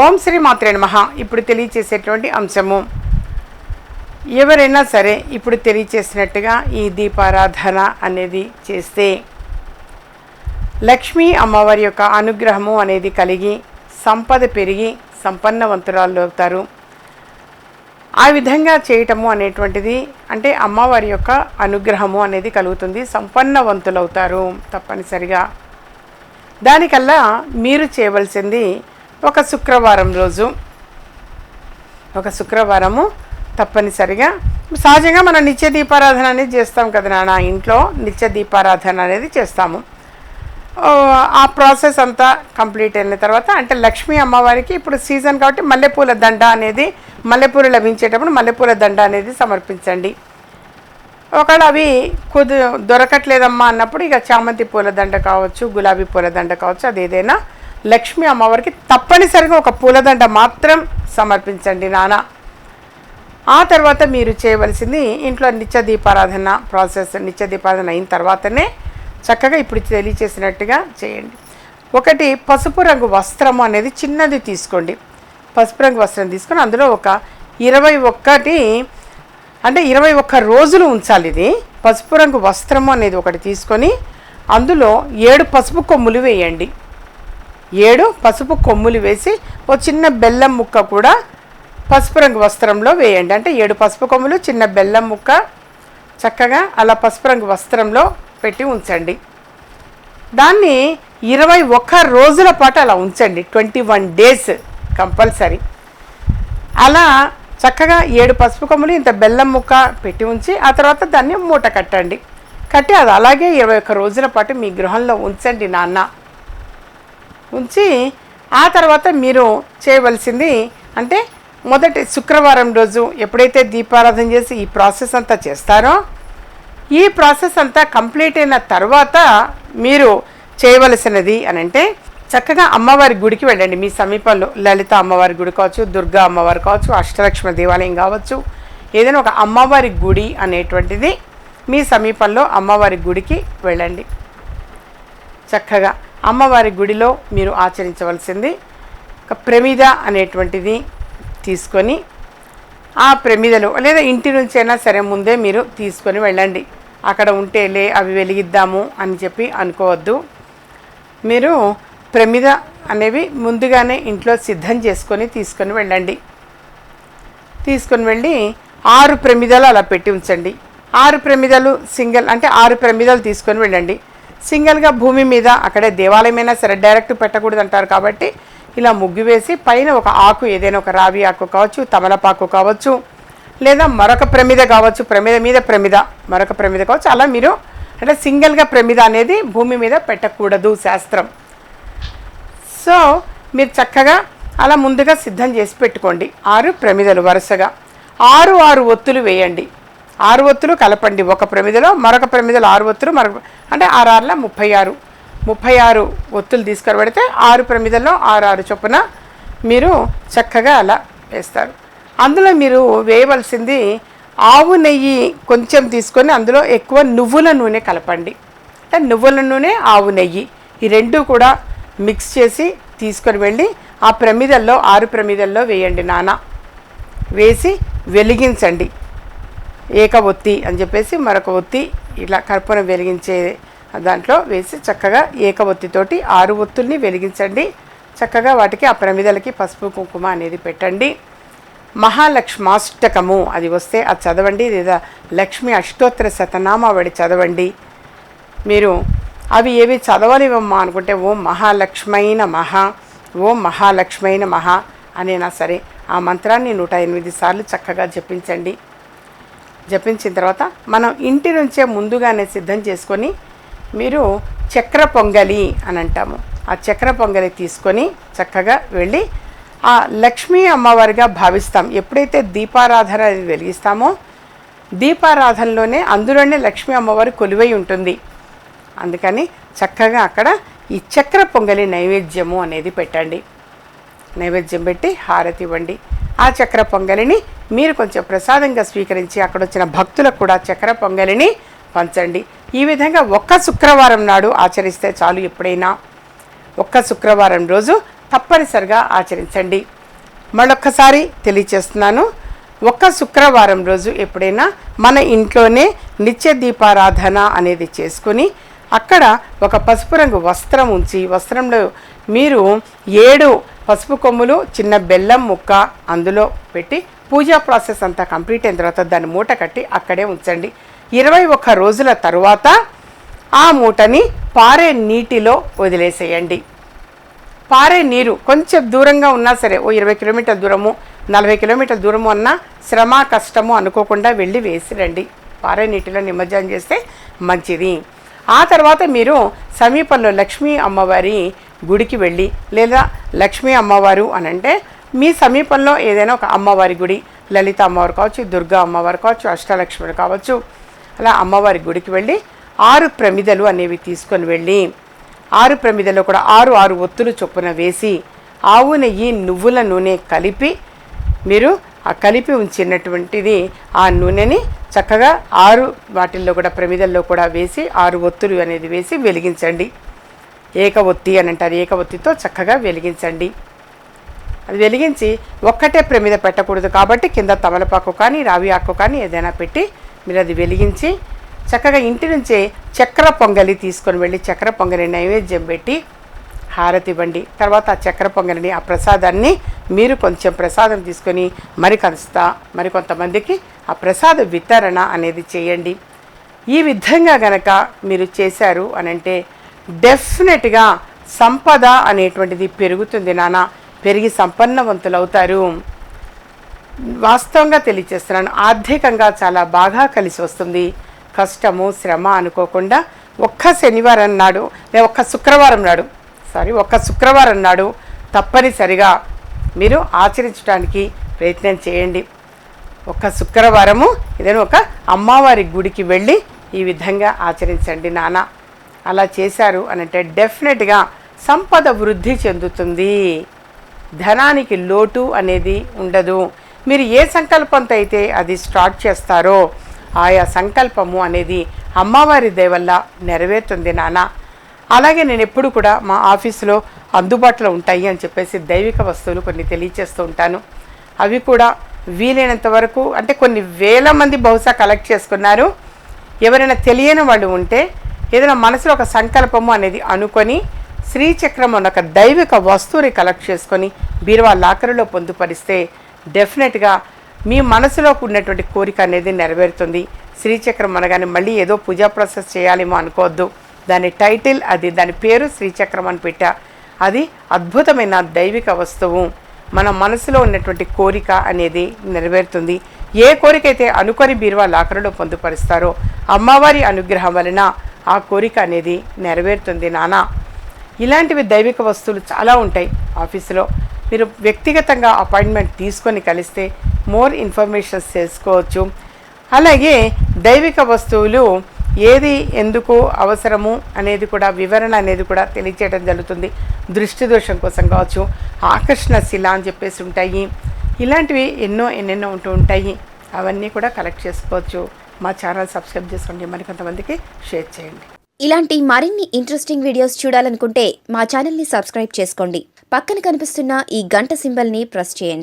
ఓం శ్రీ మాత్రే నమ. ఇప్పుడు తెలియచేసేటువంటి అంశము. ఎవరైనా సరే ఇప్పుడు తెలియచేసినట్టుగా ఈ దీపారాధన అనేది చేస్తే లక్ష్మీ అమ్మవారి యొక్క అనుగ్రహము అనేది కలిగి సంపద పెరిగి సంపన్నవంతురాలు అవుతారు. ఆ విధంగా చేయటము అనేటువంటిది అంటే అమ్మవారి యొక్క అనుగ్రహము అనేది కలుగుతుంది. సంపన్నవంతులవుతారు తప్పనిసరిగా. దానికల్లా మీరు చేయవలసింది ఒక శుక్రవారం రోజు ఒక శుక్రవారము తప్పనిసరిగా. సహజంగా మనం నిత్య దీపారాధన అనేది చేస్తాం కదా నాన్న ఇంట్లో నిత్య దీపారాధన అనేది చేస్తాము. ఆ ప్రాసెస్ అంతా కంప్లీట్ అయిన తర్వాత అంటే లక్ష్మీ అమ్మవారికి ఇప్పుడు సీజన్ కాబట్టి మల్లెపూల దండ అనేది మల్లెపూలు లభించేటప్పుడు మల్లెపూల దండ అనేది సమర్పించండి. ఒకవేళ అవి కుదు దొరకట్లేదమ్మా అన్నప్పుడు ఇక చామంతి పూల దండ కావచ్చు గులాబీ పూల దండ కావచ్చు అది ఏదైనా లక్ష్మీ అమ్మవారికి తప్పనిసరిగా ఒక పూలదండ మాత్రం సమర్పించండి నాన్న ఆ తర్వాత మీరు చేయవలసింది ఇంట్లో నిత్య దీపారాధన ప్రాసెస్ నిత్య దీపారాధన అయిన తర్వాతనే చక్కగా ఇప్పుడు తెలియచేసినట్టుగా చేయండి. ఒకటి పసుపు రంగు వస్త్రము అనేది చిన్నది తీసుకోండి. పసుపు రంగు వస్త్రం తీసుకొని అందులో ఒక ఇరవై ఒక్కటి అంటే ఇరవై ఒక్క రోజులు ఉంచాలి ఇది. పసుపు రంగు వస్త్రము అనేది ఒకటి తీసుకొని అందులో ఏడు పసుపు కొమ్ములు వేయండి. ఏడు పసుపు కొమ్ములు వేసి ఓ చిన్న బెల్లం ముక్క కూడా పసుపు రంగు వస్త్రంలో వేయండి. అంటే ఏడు పసుపు కొమ్ములు చిన్న బెల్లం ముక్క చక్కగా అలా పసుపు రంగు వస్త్రంలో పెట్టి ఉంచండి. దాన్ని ఇరవై ఒక్క రోజుల పాటు అలా ఉంచండి. Twenty one days compulsory. అలా చక్కగా ఏడు పసుపు కొమ్ములు ఇంత బెల్లం ముక్క పెట్టి ఉంచి ఆ తర్వాత దాన్ని మూట కట్టండి. కట్టి అది అలాగే ఇరవై ఒక్క రోజుల పాటు మీ గృహంలో ఉంచండి నాన్న. ఉంచి ఆ తర్వాత మీరు చేయవలసింది అంటే మొదటి శుక్రవారం రోజు ఎప్పుడైతే దీపారాధన చేసి ఈ ప్రాసెస్ అంతా చేస్తారో ఈ ప్రాసెస్ అంతా కంప్లీట్ అయిన తర్వాత మీరు చేయవలసినది అని అంటే చక్కగా అమ్మవారి గుడికి వెళ్ళండి. మీ సమీపంలో లలిత అమ్మవారి గుడి కావచ్చు దుర్గా అమ్మవారు కావచ్చు అష్టలక్ష్మ దేవాలయం కావచ్చు ఏదైనా ఒక అమ్మవారి గుడి అనేటువంటిది మీ సమీపంలో అమ్మవారి గుడికి వెళ్ళండి. చక్కగా అమ్మవారి గుడిలో మీరు ఆచరించవలసింది ఒక ప్రమిద అనేటువంటిది తీసుకొని ఆ ప్రమిదలు లేదా ఇంటి నుంచి అయినా సరే ముందే మీరు తీసుకొని వెళ్ళండి. అక్కడ ఉంటే లే అవి వెలిగిద్దాము అని చెప్పి అనుకోవద్దు. మీరు ప్రమిద అనేవి ముందుగానే ఇంట్లో సిద్ధం చేసుకొని తీసుకొని వెళ్ళండి. తీసుకొని వెళ్ళి ఆరు ప్రమిదలు అలా పెట్టి ఉంచండి. ఆరు ప్రమిదలు సింగిల్ అంటే ఆరు ప్రమిదలు తీసుకొని వెళ్ళండి. సింగిల్గా భూమి మీద అక్కడే దేవాలయమైనా సరే డైరెక్ట్ పెట్టకూడదు అంటారు కాబట్టి ఇలా ముగ్గు వేసి పైన ఒక ఆకు ఏదైనా ఒక రావి ఆకు కావచ్చు తమలపాకు కావచ్చు లేదా మరొక ప్రమిద కావచ్చు ప్రమిద మీద ప్రమిద మరొక ప్రమిద కావచ్చు అలా మీరు అంటే సింగిల్గా ప్రమిద అనేది భూమి మీద పెట్టకూడదు శాస్త్రం. సో మీరు చక్కగా అలా ముందుగా సిద్ధం చేసి పెట్టుకోండి. ఆరు ప్రమిదలు వరుసగా. ఆరు ఆరు ఒత్తులు వేయండి. ఆరు ఒత్తులు కలపండి. ఒక ప్రమిదలో మరొక ప్రమిదలో ఆరు ఒత్తులు మరొక అంటే ఆరు ముప్పై ఆరు ముప్పై ఆరు ఒత్తులు తీసుకొని పెడితే ఆరు ప్రమిదల్లో ఆరు ఆరు చొప్పున మీరు చక్కగా అలా వేస్తారు. అందులో మీరు వేయవలసింది ఆవు నెయ్యి కొంచెం తీసుకొని అందులో ఎక్కువ నువ్వుల నూనె కలపండి. అంటే నువ్వుల నూనె ఆవు నెయ్యి ఈ రెండు కూడా మిక్స్ చేసి తీసుకొని వెళ్ళి ఆ ప్రమిదల్లో ఆరు ప్రమిదల్లో వేయండి నాన్న వేసి వెలిగించండి. ఏక ఒత్తి అని చెప్పేసి మరొక ఒత్తి ఇలా కర్పూరం వెలిగించే దాంట్లో వేసి చక్కగా ఏక ఒత్తితోటి ఆరు ఒత్తుల్ని వెలిగించండి. చక్కగా వాటికి ఆ ప్రమిదలకి పసుపు కుంకుమ అనేది పెట్టండి. మహాలక్ష్మాష్టకము అది వస్తే అది చదవండి. లేదా లక్ష్మి అష్టోత్తర శతనామావళి చదవండి. మీరు అవి ఏవి చదవలేవమ్మా అనుకుంటే ఓం మహాలక్ష్మైన మహా ఓం మహాలక్ష్మైన మహా అనేనా సరే. ఆ మంత్రాన్ని నూట ఎనిమిది సార్లు చక్కగా జపించండి. జపించిన తర్వాత మనం ఇంటి నుంచే ముందుగానే సిద్ధం చేసుకొని మీరు చక్ర పొంగలి అని అంటాము. ఆ చక్ర పొంగలి తీసుకొని చక్కగా వెళ్ళి ఆ లక్ష్మీ అమ్మవారిగా భావిస్తాం. ఎప్పుడైతే దీపారాధన అనేది వెలిగిస్తామో దీపారాధనలోనే అందులోనే లక్ష్మీ అమ్మవారి కొలువై ఉంటుంది. అందుకని చక్కగా అక్కడ ఈ చక్ర పొంగలి నైవేద్యము అనేది పెట్టండి. నైవేద్యం పెట్టి హారతి ఇవ్వండి. ఆ చక్ర పొంగలిని మీరు కొంచెం ప్రసాదంగా స్వీకరించి అక్కడ వచ్చిన భక్తులకు కూడా చక్ర పొంగలిని పంచండి. ఈ విధంగా ఒక్క శుక్రవారం నాడు ఆచరిస్తే చాలు ఎప్పుడైనా. ఒక్క శుక్రవారం రోజు తప్పనిసరిగా ఆచరించండి. మళ్ళొక్కసారి తెలియచేస్తున్నాను ఒక్క శుక్రవారం రోజు ఎప్పుడైనా మన ఇంట్లోనే నిత్య దీపారాధన అనేది చేసుకుని అక్కడ ఒక పసుపు రంగు వస్త్రం ఉంచి వస్త్రంలో మీరు ఏడు పసుపు కొమ్ములు చిన్న బెల్లం ముక్క అందులో పెట్టి పూజా ప్రాసెస్ అంతా కంప్లీట్ అయిన తర్వాత దాన్ని మూట కట్టి అక్కడే ఉంచండి. ఇరవై ఒక్క రోజుల తరువాత ఆ మూటని పారే నీటిలో వదిలేసేయండి. పారే నీరు కొంచెం దూరంగా ఉన్నా సరే ఓ ఇరవై కిలోమీటర్ దూరము నలభై కిలోమీటర్ దూరము అన్నా శ్రమ కష్టము అనుకోకుండా వెళ్ళి వేసిరండి. పారే నీటిలో నిమజ్జనం చేస్తే మంచిది. ఆ తర్వాత మీరు సమీపంలో లక్ష్మీ అమ్మవారి గుడికి వెళ్ళి లేదా లక్ష్మీ అమ్మవారు అని అంటే మీ సమీపంలో ఏదైనా ఒక అమ్మవారి గుడి లలిత అమ్మవారు కావచ్చు దుర్గా అమ్మవారు కావచ్చు అష్టలక్ష్మి కావచ్చు అలా అమ్మవారి గుడికి వెళ్ళి ఆరు ప్రమిదలు అనేవి తీసుకొని వెళ్ళి ఆరు ప్రమిదలో కూడా ఆరు ఆరు ఒత్తులు చొప్పున వేసి ఆవు నెయ్యి నువ్వుల నూనె కలిపి మీరు కలిపి ఉంచినటువంటిది ఆ నూనెని చక్కగా ఆరు వాటిల్లో కూడా ప్రమిదల్లో కూడా వేసి ఆరు ఒత్తులు అనేది వేసి వెలిగించండి. ఏక ఒత్తి అని అంటారు. ఏక ఒత్తితో చక్కగా వెలిగించండి. అది వెలిగించి ఒక్కటే ప్రమిద పెట్టకూడదు కాబట్టి కింద తమలపాకు కానీ రావి ఆకు కానీ ఏదైనా పెట్టి మీరు అది వెలిగించి చక్కగా ఇంటి నుంచే చక్ర పొంగలి తీసుకొని వెళ్ళి చక్కెర పొంగలి నైవేద్యం పెట్టి హారతి ఇవ్వండి. తర్వాత ఆ చక్కెర పొంగలిని ఆ ప్రసాదాన్ని మీరు కొంచెం ప్రసాదం తీసుకొని మరి మరికొంతమందికి మరి కొంతమందికి ఆ ప్రసాద వితరణ అనేది చేయండి. ఈ విధంగా గనక మీరు చేశారు అని అంటే డెఫినెట్గా సంపద అనేటువంటిది పెరుగుతుంది నాన్న. పెరిగి సంపన్నవంతులవుతారు. వాస్తవంగా తెలియచేస్తున్నాను. ఆర్థికంగా చాలా బాగా కలిసి వస్తుంది. కష్టము శ్రమ అనుకోకుండా ఒక్క శనివారం నాడు లేదా ఒక్క శుక్రవారం నాడు సారీ ఒక్క శుక్రవారం నాడు తప్పనిసరిగా మీరు ఆచరించడానికి ప్రయత్నం చేయండి. ఒక శుక్రవారము ఏదైనా ఒక అమ్మవారి గుడికి వెళ్ళి ఈ విధంగా ఆచరించండి నాన్న. అలా చేశారు అని అంటే డెఫినెట్గా సంపద వృద్ధి చెందుతుంది. ధనానికి లోటు అనేది ఉండదు. మీరు ఏ సంకల్పంతో అయితే అది స్టార్ట్ చేస్తారో ఆయా సంకల్పము అనేది అమ్మవారి దయ వల్ల నెరవేరుతుంది నాన్న. అలాగే నేను ఎప్పుడు కూడా మా ఆఫీసులో అందుబాటులో ఉంటాయి అని చెప్పేసి దైవిక వస్తువులు కొన్ని తెలియచేస్తూ ఉంటాను. అవి కూడా వీలైనంత వరకు అంటే కొన్ని వేల మంది బహుశా కలెక్ట్ చేసుకున్నారు. ఎవరైనా తెలియని వాళ్ళు ఉంటే ఏదైనా మనసులో ఒక సంకల్పము అనేది అనుకొని శ్రీచక్రం అన్న ఒక దైవిక వస్తువుని కలెక్ట్ చేసుకొని బీరువా లాకరులో పొందుపరిస్తే డెఫినెట్గా మీ మనసులో ఉన్నటువంటి కోరిక అనేది నెరవేరుతుంది. శ్రీచక్రం అనగానే మళ్ళీ ఏదో పూజా ప్రాసెస్ చేయాలేమో అనుకోవద్దు. దాని టైటిల్ అది దాని పేరు శ్రీచక్రం అని పెట్టా. అది అద్భుతమైన దైవిక వస్తువు. మన మనసులో ఉన్నటువంటి కోరిక అనేది నెరవేరుతుంది. ఏ కోరిక అయితే అనుకొని బీరువా లాకరులో పొందుపరుస్తారో అమ్మవారి అనుగ్రహం వలన ఆ కోరిక అనేది నెరవేరుతుంది నానా. ఇలాంటివి దైవిక వస్తువులు చాలా ఉంటాయి ఆఫీసులో. మీరు వ్యక్తిగతంగా అపాయింట్మెంట్ తీసుకొని కలిస్తే మోర్ ఇన్ఫర్మేషన్స్ తెలుసుకోవచ్చు. అలాగే దైవిక వస్తువులు ఏది ఎందుకు అవసరము అనేది కూడా వివరణ అనేది కూడా తెలియచేయడం జరుగుతుంది. దృష్టి దోషం కోసం కావచ్చు ఆకర్షణ శిల అని చెప్పేసి ఉంటాయి. ఇలాంటివి ఎన్నో ఎన్నెన్నో ఉంటూ ఉంటాయి. అవన్నీ కూడా కలెక్ట్ చేసుకోవచ్చు. మా ఛానల్ సబ్స్క్రైబ్ చేసుకోండి. మరికొంతమందికి షేర్ చేయండి. ఇలాంటి మరిన్ని ఇంట్రెస్టింగ్ వీడియోస్ చూడాలనుకుంటే మా ఛానల్ని సబ్స్క్రైబ్ చేసుకోండి. పక్కన కనిపిస్తున్న ఈ గంట సింబల్ని ప్రెస్ చేయండి.